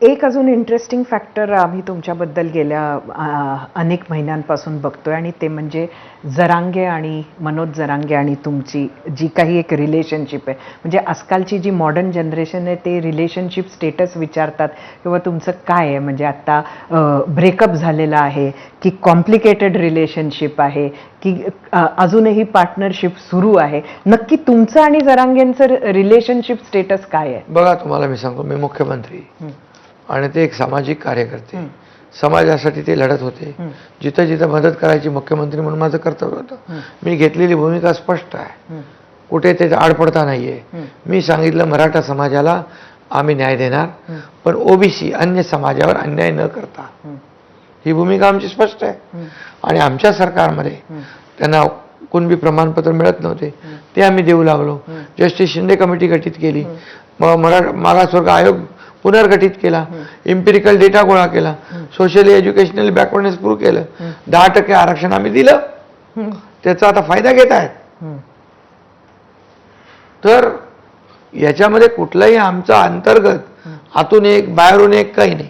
एक अजून interesting factor आम्ही तुमच्याबद्दल गेल्या अनेक महिन्यांपासून बघतोय आणि ते म्हणजे जरांगे आणि मनोज जरांगे आणि तुमची जी काही एक रिलेशनशिप आहे. म्हणजे आजकालची जी मॉडर्न जनरेशन आहे ते रिलेशनशिप स्टेटस विचारतात किंवा तुमचं काय आहे? म्हणजे आत्ता ब्रेकअप झालेलं आहे की कॉम्प्लिकेटेड रिलेशनशिप आहे की अजूनही पार्टनरशिप सुरू आहे नक्की तुमचं आणि जरांगेंचं रिलेशनशिप स्टेटस काय आहे बघा तुम्हाला मी सांगतो मी मुख्यमंत्री. आणि ते एक सामाजिक कार्यकर्ते. समाजासाठी ते लढत होते. जिथं जिथं मदत करायची मुख्यमंत्री म्हणून माझं कर्तव्य होतं. मी घेतलेली भूमिका स्पष्ट आहे. कुठे ते आडपडता नाहीये. मी सांगितलं मराठा समाजाला आम्ही न्याय देणार. पण ओबीसी अन्य समाजावर अन्याय न करता हं. भूमिका आमची स्पष्ट आहे. आणि आमच्या सरकारमध्ये. त्यांना कुणबी प्रमाणपत्र मिळत नव्हते ते आम्ही देऊ लागलो. जस्टिस शिंदे कमिटी गठीत केली मग मरा मागासवर्ग आयोग पुनर्गठित केला इम्पिरिकल डेटा गोळा केला सोशली एज्युकेशनल बॅकवर्डनेस प्रूव्ह केलं. दहा टक्के आरक्षण आम्ही दिलं. त्याचा आता फायदा घेत आहेत. तर याच्यामध्ये कुठलाही आमचा अंतर्गत आतून एक बाहेरून एक काही नाही.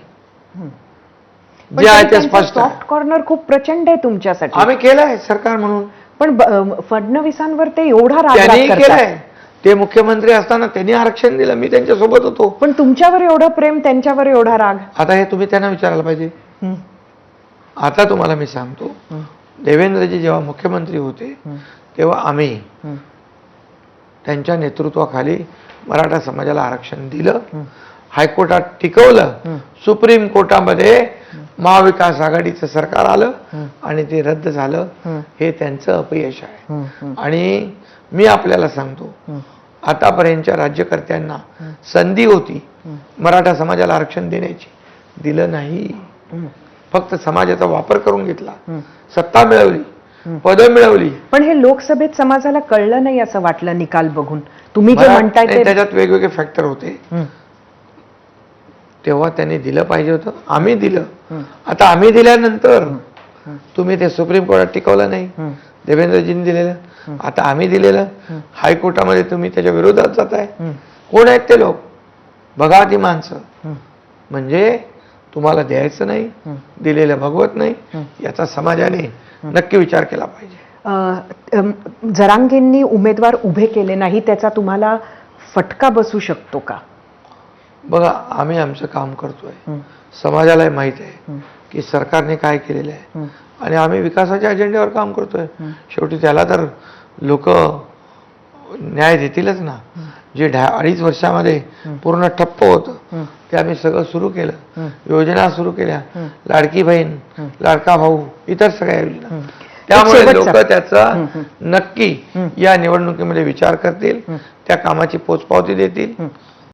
पण जे आहे तरी ते त्यांचं स्पष्ट आहे. सॉफ्ट कॉर्नर खूप प्रचंड आहे तुमच्यासाठी आम्ही केलंय सरकार म्हणून पण ब- अं, फडणवीसांवर ते एवढा राग त्यांनी राग करतात केलंय ते मुख्यमंत्री असताना त्यांनी आरक्षण दिलं मी त्यांच्यासोबत होतो पण तुमच्यावर एवढं प्रेम त्यांच्यावर एवढा राग आता हे तुम्ही त्यांना विचारायला पाहिजे हं. आता तुम्हाला मी सांगतो हं. देवेंद्रजी जेव्हा मुख्यमंत्री होते हं. तेव्हा आम्ही हं. त्यांच्या नेतृत्वाखाली मराठा समाजाला आरक्षण दिलं हं. हायकोर्टात टिकवलं. सुप्रीम कोर्टामध्ये महाविकास आघाडीचं सरकार आलं. आणि ते रद्द झालं हं. त्यांचं अपयश आहे. आणि मी आपल्याला सांगतो. आतापर्यंतच्या राज्यकर्त्यांना संधी होती. मराठा समाजाला आरक्षण देण्याची दिलं नाही. फक्त समाजाचा वापर करून घेतला. सत्ता मिळवली पदं मिळवली पण हे लोकसभेत समाजाला कळलं नाही असं वाटलं निकाल बघून तुम्ही जे म्हणताय त्याच्यात वेगवेगळे फॅक्टर होते. तेव्हा त्यांनी दिलं पाहिजे होतं. आम्ही दिलं. आता आम्ही दिल्यानंतर तुम्ही ते सुप्रीम कोर्टात टिकवलं नाही. देवेंद्रजींनी दिलेलं. आता आम्ही दिलेलं. हायकोर्टामध्ये तुम्ही त्याच्या विरोधात जाताय. हं. कोण आहेत ते लोक? बघा ती माणसं. म्हणजे तुम्हाला द्यायचं नाही. दिलेलं भगवत नाही. याचा समाजाने नक्की विचार केला पाहिजे. जरांगेंनी उमेदवार उभे केले नाही त्याचा तुम्हाला फटका बसू शकतो का? बघा आम्ही आमचं काम करतोय. समाजालाही माहीत आहे. की सरकारने काय केलेलं आहे. आणि आम्ही विकासाच्या अजेंड्यावर काम करतोय. शेवटी त्याला तर लोक न्याय देतीलच ना जे ढा अडीच वर्षामध्ये पूर्ण ठप्प होतं. ते आम्ही सगळं सुरू केलं. योजना सुरू केल्या. लाडकी बहीण. लाडका भाऊ इतर सगळ्या योजना. त्यामुळे. लोक त्याचा. नक्की. या निवडणुकीमध्ये विचार करतील. त्या कामाची पोचपावती देतील.